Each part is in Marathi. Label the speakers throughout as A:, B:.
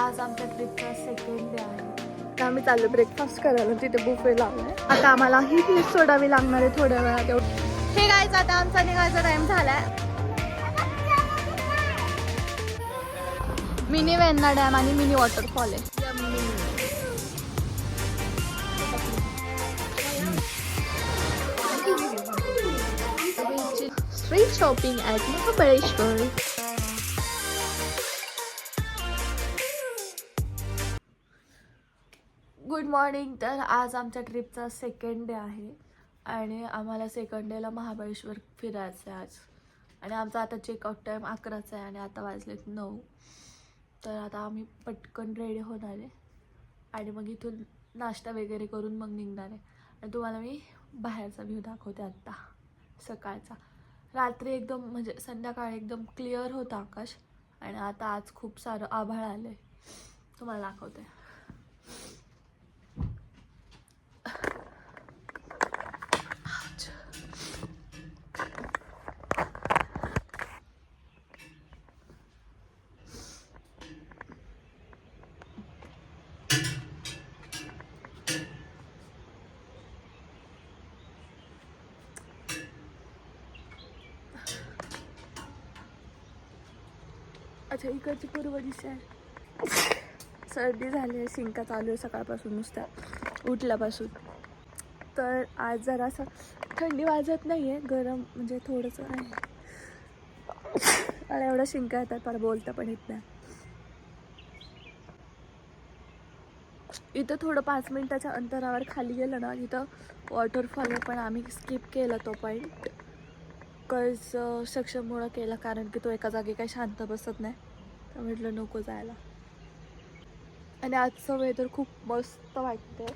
A: आज आमच्या ट्रिपचा सेकंड डे आहे.
B: तर आम्ही चाललो ब्रेकफास्ट करायला तिथे बुफे लावलाय. आता आम्ला ही क्लिप सोडावी लागणार आहे थोड्या वेळात. एवढं हे गायचं आता आमचा निघायचा टाइम झालाय. मिनी वेन्ना डॅम आणि मिनी वॉटरफॉल आहे. Street shopping at Mahabaleshwar
A: good morning तर आज आमच्या ट्रिपचा सेकंड डे आहे. आणि आम्हाला सेकंड डेला महाबळेश्वर फिरायचं आहे आज. आणि आमचा आता चेकआउट टाईम अकराचा आहे आणि आता वाजलेत नऊ. तर आता आम्ही पटकन रेडी होणार आहे. आणि मग इथून नाश्ता वगैरे करून मग निघणार आहे. आणि तुम्हाला मी बाहेरचा व्ह्यू दाखवते आत्ता सकाळचा. रात्री एकदम म्हणजे संध्याकाळी एकदम क्लिअर होतं आकाश. आणि आता आज खूप सारं आभाळ आलं आहे तुम्हाला दाखवते.
B: माझ्या इकडची पूर्व दिशा आहे. सर्दी झाली आहे शिंका चालू आहे सकाळपासून नुसत्या उठल्यापासून. तर आज जरा असं थंडी वाजत नाही आहे गरम म्हणजे थोडंसं आहे. अरे एवढं शिंका येतात पर बोलता पण येत नाही. इथं थोडं पाच मिनटाच्या अंतरावर खाली गेलं ना तिथं वॉटरफॉल पण आम्ही स्किप केला तो पॉईंट कर्ज सक्षममुळं केला कारण की तो एका जागी काही शांत बसत नाही. तर म्हटलं नको जायला. आणि आजचं वेदर खूप मस्त वाटतं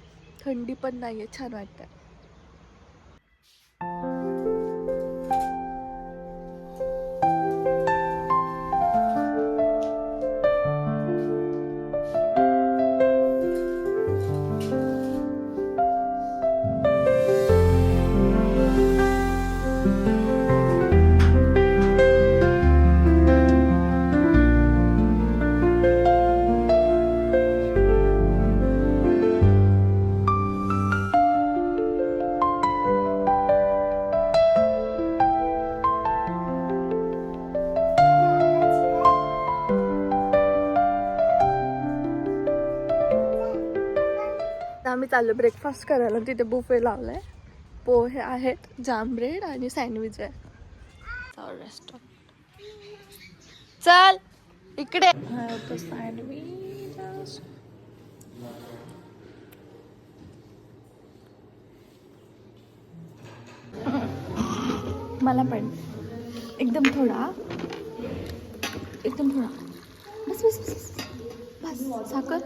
B: थंडी पण नाही आहे छान वाटतं चाललो ब्रेकफास्ट करायला. तिथे बुफे लावलाय. पोहे आहेत जाम ब्रेड आणि सँडविच आहे. रेस्टॉरंट चल इकडे. सँडविच मला पण. एकदम थोडा. एकदम थोडा. बस बस बस बस. बस साखर.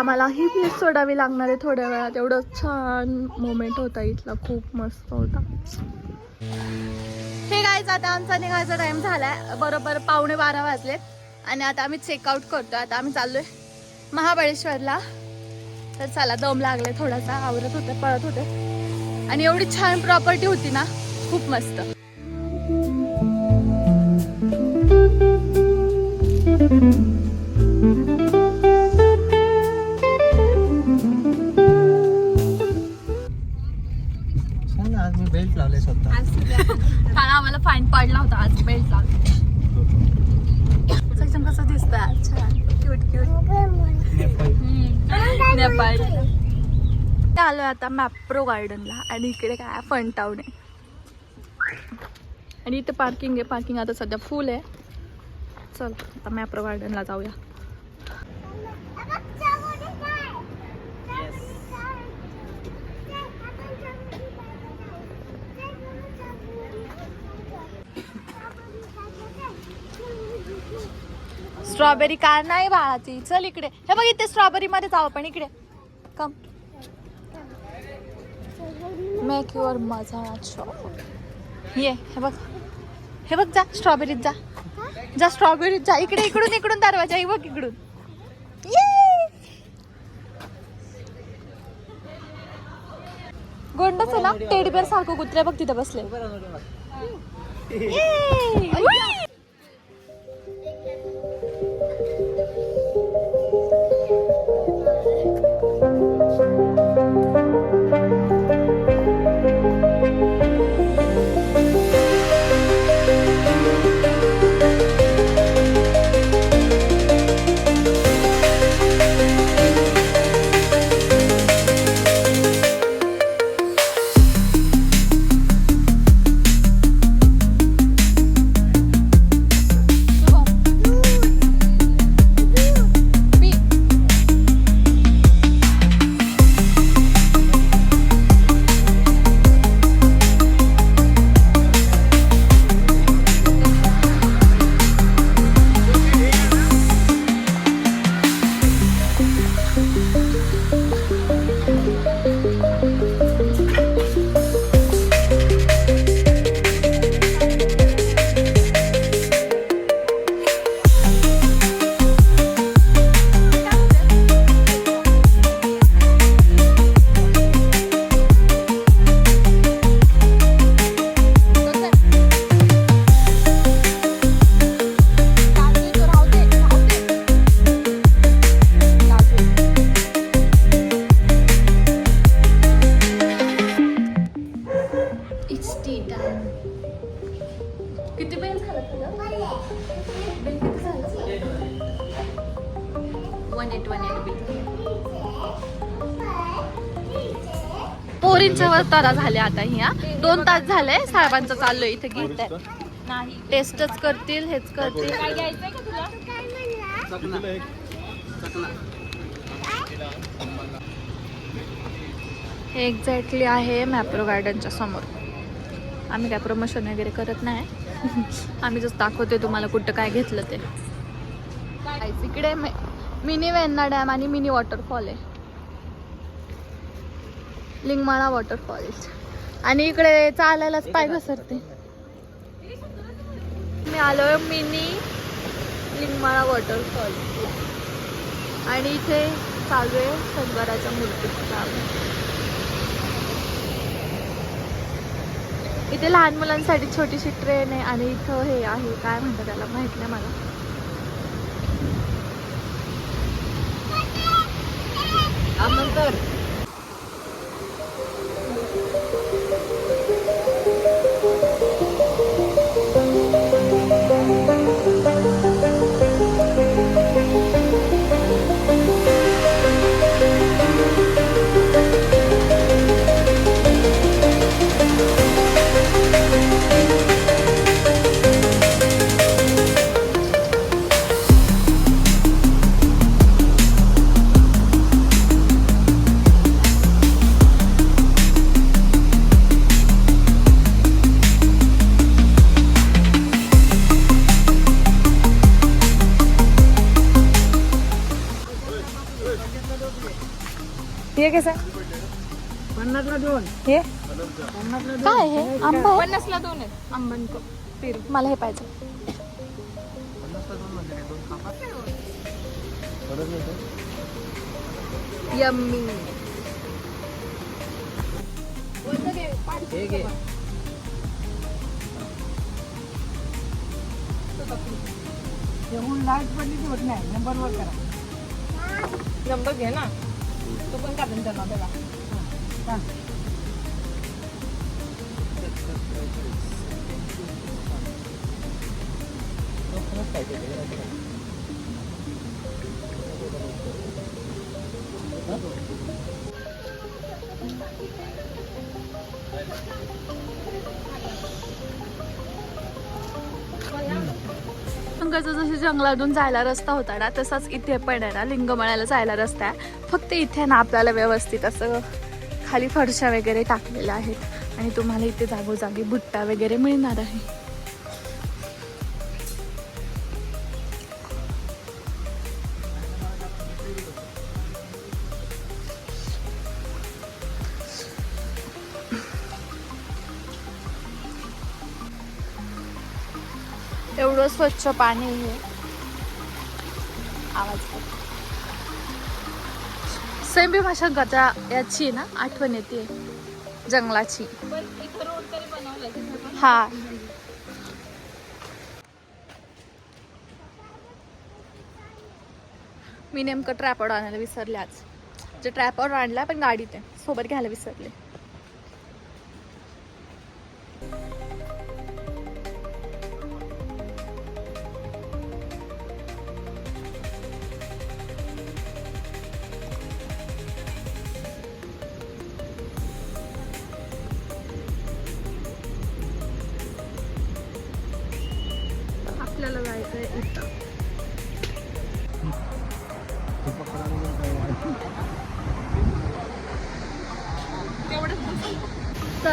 B: आम्हाला ही फीस सोडावी लागणार आहे थोड्या वेळात. एवढं छान मोमेंट होता इथला. खूप मस्त होता. हे गायच आता आमचा निघायचा टाइम झालाय. बरोबर पावणे बारा वाजले. आणि आता आम्ही चेकआउट करतो आता आम्ही चाललोय महाबळेश्वरला. तर चला दम लागले थोडासा. आवरत होते पळत होते. आणि एवढी छान प्रॉपर्टी होती ना खूप मस्त.
C: सांग
B: कारण आम्हाला फाईन पडला होता आज बेल्टला सक्षम कसं दिसतंय? छान क्यूट क्यूट नेपाळ. आलोय आता मॅप्रो गार्डनला आणि इकडे काय? फन टाऊन आहे. आणि इथे पार्किंग आहे. पार्किंग आता सध्या फुल आहे. चल आता मॅप्रो गार्डनला जाऊया. स्ट्रॉबेरी का नाही बाळाची चल इकडे. हे बघ इथे स्ट्रॉबेरी मध्ये जाऊ आपण इकडे. कम मेक युअर मजा ये हे बघ. हे बघ जा स्ट्रॉबेरीत जा. जा स्ट्रॉबेरीत जा. इकडे इकडून इकडून दरवाजा. हे बघ इकडून. गोंडच आहे ना टेडी सारखं कुत्र्या बघ तिथे बसले. One eight one eight bill पोरींच्या तारा झाल्या आता ह्या. दोन तास झाले साहेबांचं चाललोय इथे गीत. नाही. टेस्टच करतील हेच करतील. काय घ्यायचंय का तुला? हे एक्झॅक्टली आहे मॅप्रो गार्डनच्या समोर. आम्ही काय प्रमोशन वगैरे करत नाही. आम्ही जस्ट दाखवते तुम्हाला कुठं काय घेतलं ते. इकडे मिनी वेन्ना डॅम आणि मिनी वॉटरफॉल आहे. लिंगमाळा वॉटरफॉल आणि इकडे चालायलाच पाय घसरते. मी आलोय मिनी लिंगमाळा वॉटरफॉल. आणि इथे चालू आहे शंकराच्या मूर्तीचा इथे लहान मुलांसाठी छोटीशी ट्रेन आहे आणि इथं हे आहे. काय म्हणतात त्याला? माहीत नाही मला.
C: नंतर
B: हे कसं
C: पन्नासला दोन
B: हे काय हे आंबा आहे?
A: पन्नासला दोन आहेत आंबांक पेरू
B: मला हे पाहिजे
C: दोन खापा? परत नाही का?
A: यम्मी
C: हे घे.
A: नंबर घे ना तू पण काढून त्यांना त्याला
C: परत काय केलं?
B: लिंगाचा जसं जंगलातून जायला रस्ता होता ना तसाच इथे पण आहे ना लिंगमळ्याला जायला रस्ता आहे. फक्त इथे ना आपल्याला व्यवस्थित असं खाली फरशा वगैरे टाकलेल्या आहेत आणि तुम्हाला इथे जागोजागी भुट्टा वगैरे मिळणार आहे. एवढं स्वच्छ पाणी आहे आवाज सेम भीमाशंकरच्या याची ना आठवण येते. जंगलाची. हा. मी नेमकं ट्रॅपॉड आणायला विसरले आज. जे ट्रॅपॉड आणला पण गाडीत आहे. सोबत घ्यायला विसरले.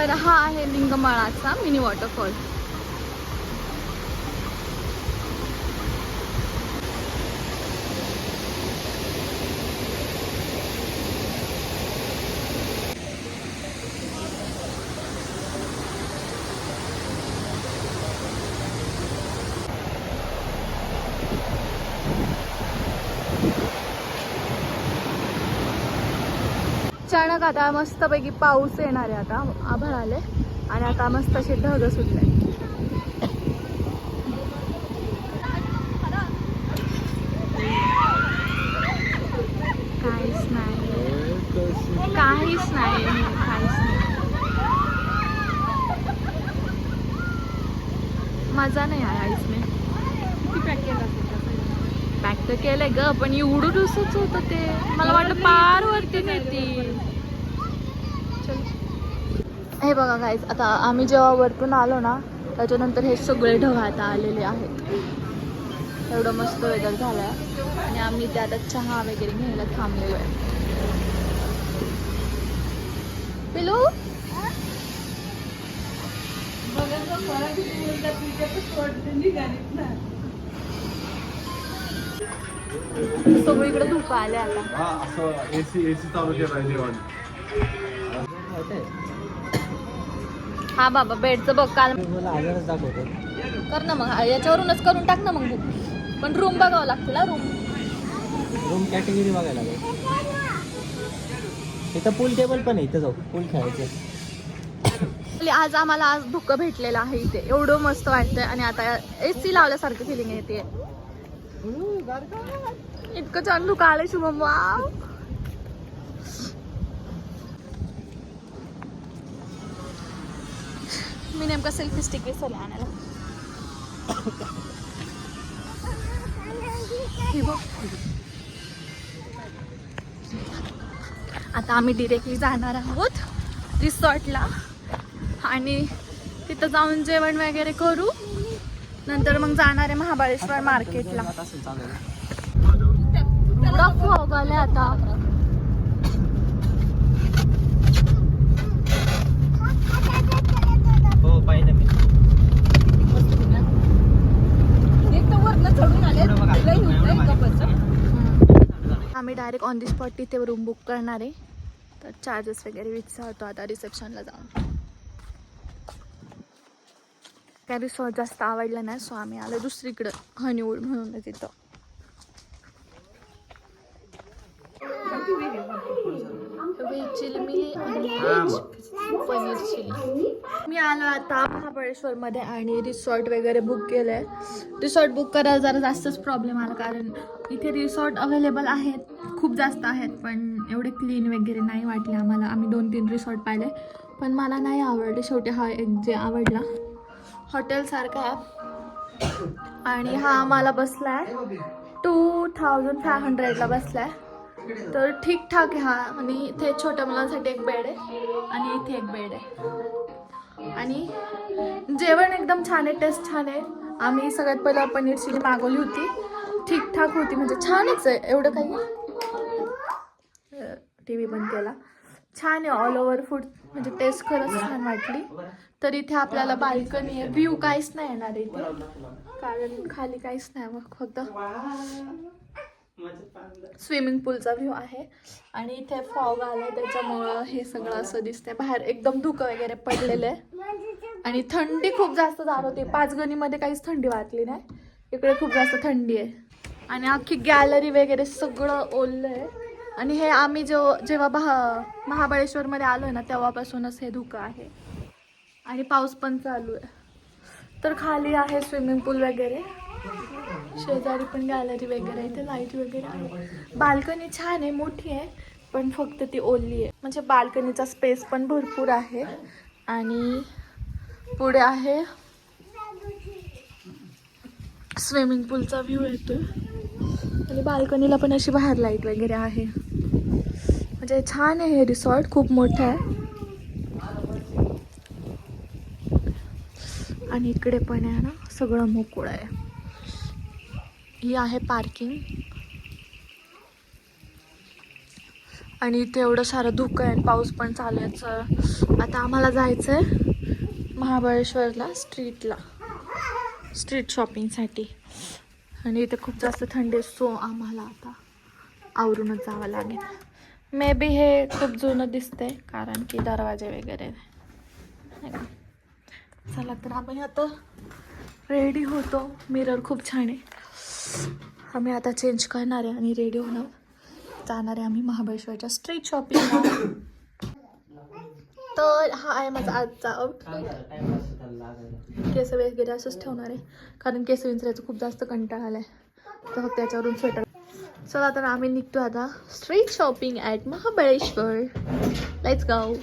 B: तर हा आहे लिंगमाळाचा मिनी वॉटरफॉल. अचानक आता मस्तपैकी पाऊस येणार आहे आता. आभाळ आले आणि आता मस्त असे ढग सुटले काहीच नाही. काहीच नाही. काहीच नाही. मजा नाही आहे आईसने पॅक तर केलंय ग पण एवढं डुसच होतं ते. मला वाटलं पार वरती चल. हे बघा गाईज आता आम्ही जेव्हा वरतून आलो ना त्याच्यानंतर हे सगळे ढग आता आलेले आहेत. एवढं मस्त वेदर झालं आहे आणि आम्ही ते आता चहा वगैरे घ्यायला थांबलेलो आहे पिलू सगळीकडे धुकं आले आता.
C: हा असं एसी एसी चालू केलाय जेवण.
B: हा बाबा बेडचं बघ काल.
C: मला आजारच दाखवतो.
B: कर ना मग याच्यावरूनच करून टाक ना मग बुक पण रूम बघावं लागतील ना रूम
C: रूम कॅटेगरी बघायला लागेल. इथं पूल टेबल पण आहे इथं जाऊ. पूल खेळायचं.
B: आज आम्हाला आज धुकं भेटलेलं आहे इथे. एवढं मस्त वाटतंय. आणि आता ए सी लावल्यासारखं फिलिंग येते इतकं छान धुकं आलं शुभम वाव. मी नेमका सेल्फी स्टिक विसरले आणायला. आता आम्ही डिरेक्टली जाणार आहोत रिसॉर्टला आणि तिथं जाऊन जेवण वगैरे करू. नंतर मग जाणार आहे महाबळेश्वर मार्केटला. एवढा फॉग आले आता.
C: हो मी.
B: आम्ही डायरेक्ट ऑन दी स्पॉट तिथे रूम बुक करणार आहे. तर चार्जेस वगैरे विचारतो आता रिसेप्शनला जाऊन. काय रिसॉर्ट जास्त आवडलं नाही सो आम्ही आलो दुसरीकडं हनीवूड म्हणून तिथं. व्हेज चिली मिली आणि व्हेज पनीर चिली. मी आलो आता महाबळेश्वरमध्ये आणि रिसॉर्ट वगैरे बुक केलं आहे रिसॉर्ट बुक करायला जरा जास्तच प्रॉब्लेम आला कारण इथे रिसॉर्ट अवेलेबल आहेत खूप जास्त आहेत पण एवढे क्लीन वगैरे नाही वाटले आम्हाला. आम्ही दोन तीन रिसॉर्ट पाहिले पण मला नाही आवडले. शेवटी हा एक जे आवडला. हॉटेलसारखा आहे. आणि हा आम्हाला बसला आहे टू थाउजंड फाय हंड्रेडला बसला आहे तर ठीकठाक आहे हा. आणि इथे छोट्या मुलांसाठी एक बेड आहे. आणि इथे एक बेड आहे. आणि जेवण एकदम छान आहे टेस्ट छान आहे. आम्ही सगळ्यात पहिला पनीर चिली मागवली होती. ठीकठाक होती म्हणजे छानच आहे. एवढं काही टी व्ही बंद केला. छान आहे ऑल ओव्हर फूड म्हणजे टेस्ट खरंच छान वाटली. तर इथे आपल्याला बाल्कनी आहे. व्ह्यू काहीच नाही येणार इथे. कारण खाली काहीच नाही मग फक्त स्विमिंग पूलचा व्ह्यू आहे. आणि इथे फॉग आलाय त्याच्यामुळं हे सगळं असं दिसतंय. बाहेर एकदम धुकं वगैरे पडलेलं आहे. आणि थंडी खूप जास्त जाणवते पाचगणीमध्ये काहीच थंडी वाटली नाही. इकडे खूप जास्त थंडी आहे. आणि अख्खी गॅलरी वगैरे सगळं ओललं आहे आणि हे आम्ही जो जेव्हा महा महाबळेश्वरमध्ये आलो ना तेव्हापासूनच हे धुकं आहे. आणि पाऊस पण चालू आहे. तर खाली आहे स्विमिंग पूल वगैरे. शेजारी पण गॅलरी वगैरे आहे, इथे लाइट वगैरे आहे. बाल्कनी छान आहे मोठी आहे पण फक्त ती ओली आहे. म्हणजे बाल्कनीचा स्पेस पण भरपूर आहे. आणि पुढे आहे स्विमिंग पूलचा व्ह्यू येतो आणि बाल्कनीला पण अशी बाहेर लाइट वगैरे आहे. म्हणजे छान आहे हे रिसॉर्ट खूप मोठं आहे. आणि इकडे पण आहे ना सगळं मोकळं आहे. ही आहे पार्किंग आणि इथे एवढं सारं धुकं आहे आणि पाऊस पण चालू आहे. आता आम्हाला जायचं आहे महाबळेश्वरला स्ट्रीटला स्ट्रीट शॉपिंगसाठी आणि इथे खूप जास्त थंडी असतो सो आम्हाला आता आवरूनच जावं लागेल. मे बी हे खूप जुनं दिसतंय कारण की दरवाजे वगैरे नाही. का? चला तर आम्ही आता रेडी होतो. मिरर खूप छान आहे. आम्ही आता चेंज करणार आहे आणि रेडी होणार. जाणार आहे आम्ही महाबळेश्वरच्या स्ट्रीट शॉपिंग तर हा आहे माझा आजचा आउटफिट केस वगैरे असंच ठेवणार आहे. कारण केस विंचरायचं खूप जास्त कंटाळा आलाय. तर फक्त त्याच्यावरून स्वेटर चला तर आम्ही निघतो आता street shopping at Mahabaleshwar. Let's go